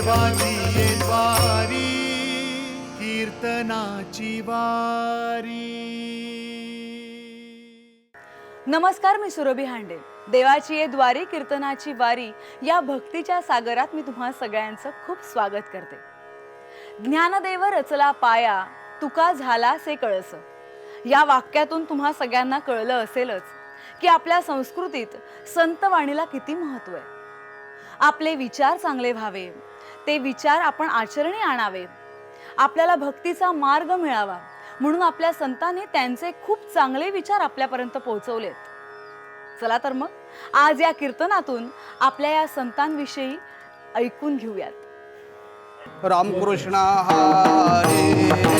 देवाची वारी कीर्तनाची वारी. नमस्कार मी सुरभी हांडे. देवाची ये द्वारी कीर्तनाची वारी या भक्तीच्या सागरात मी तुम्हा सगळ्यांचं खूप स्वागत करते. ज्ञानदेव रचला पाया तुका झाला से कळस. या वाक्यातून तुम्हा सगळ्यांना कळलं असेलच की आपल्या संस्कृतीत संतवाणीला किती महत्त्व आहे. आपले विचार चांगले व्हावे ते विचार आपण आचरणी आणावे. आपल्याला भक्तीचा मार्ग मिळावा. म्हणून आपल्या संतांनी त्यांचे खूप चांगले विचार आपल्यापर्यंत पोहोचवलेत. चला तर मग आज या कीर्तनातून आपल्या या संतांविषयी ऐकून घेऊयात. रामकृष्ण हरे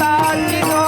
তার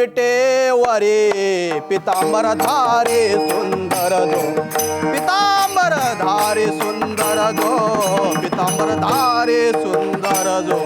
विटेवरे पितांबर धारे सुंदर दो पितांबर धारे सुंदर दो पितांबर धारे सुंदर दो.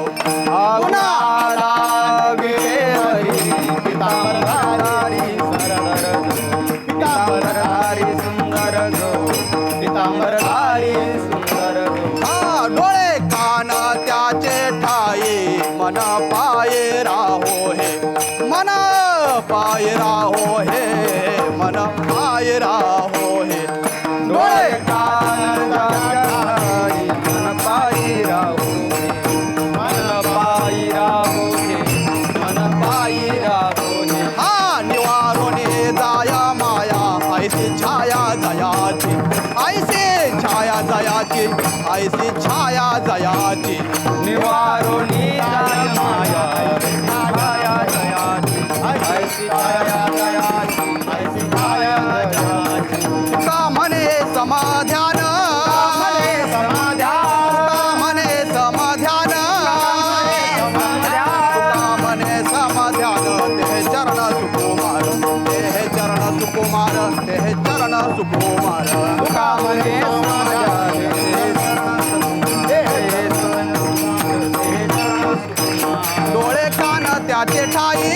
डोळे कान त्याचे ठाई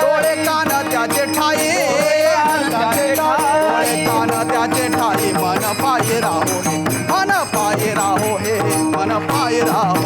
डोळे कान त्याचे ठाई डोळे कान त्याचे ठाई मन पाय राहो मन पाय राहो हे मन पाय राहो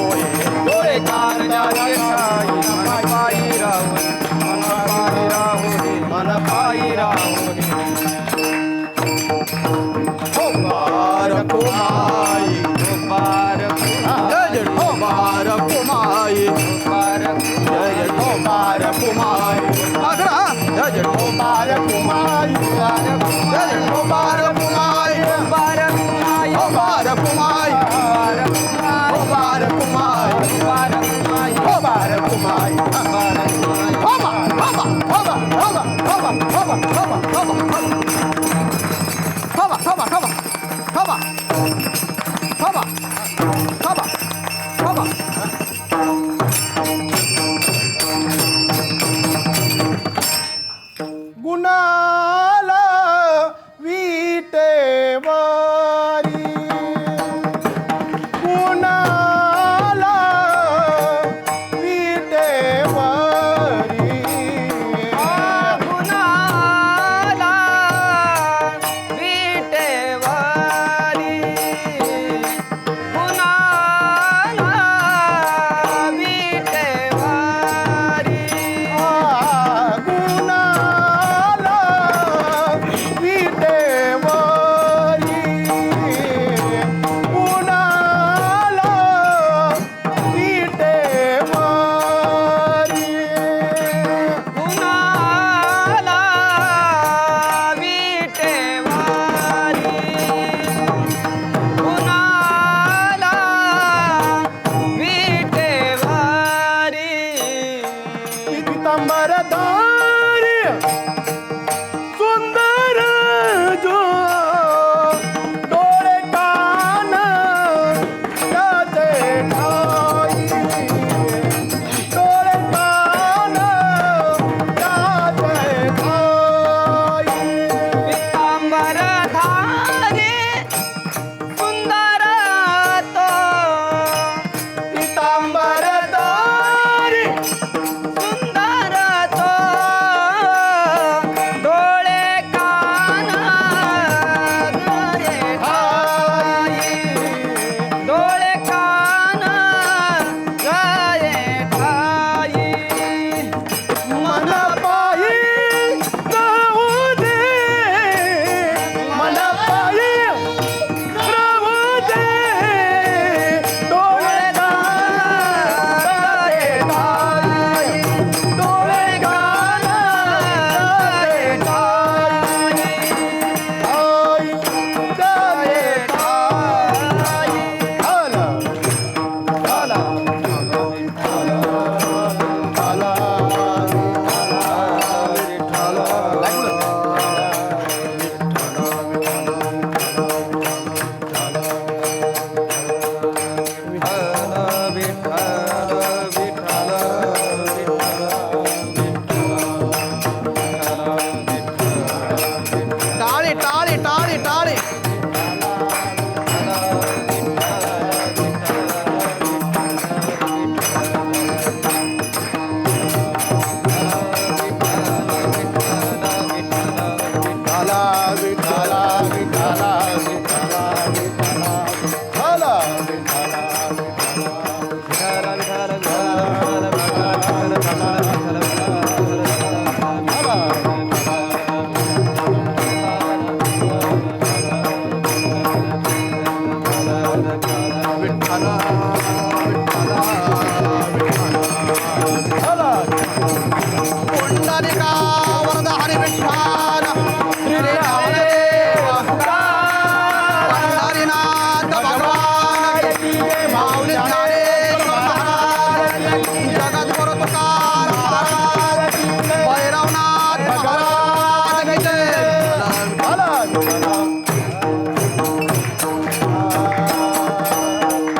Come on.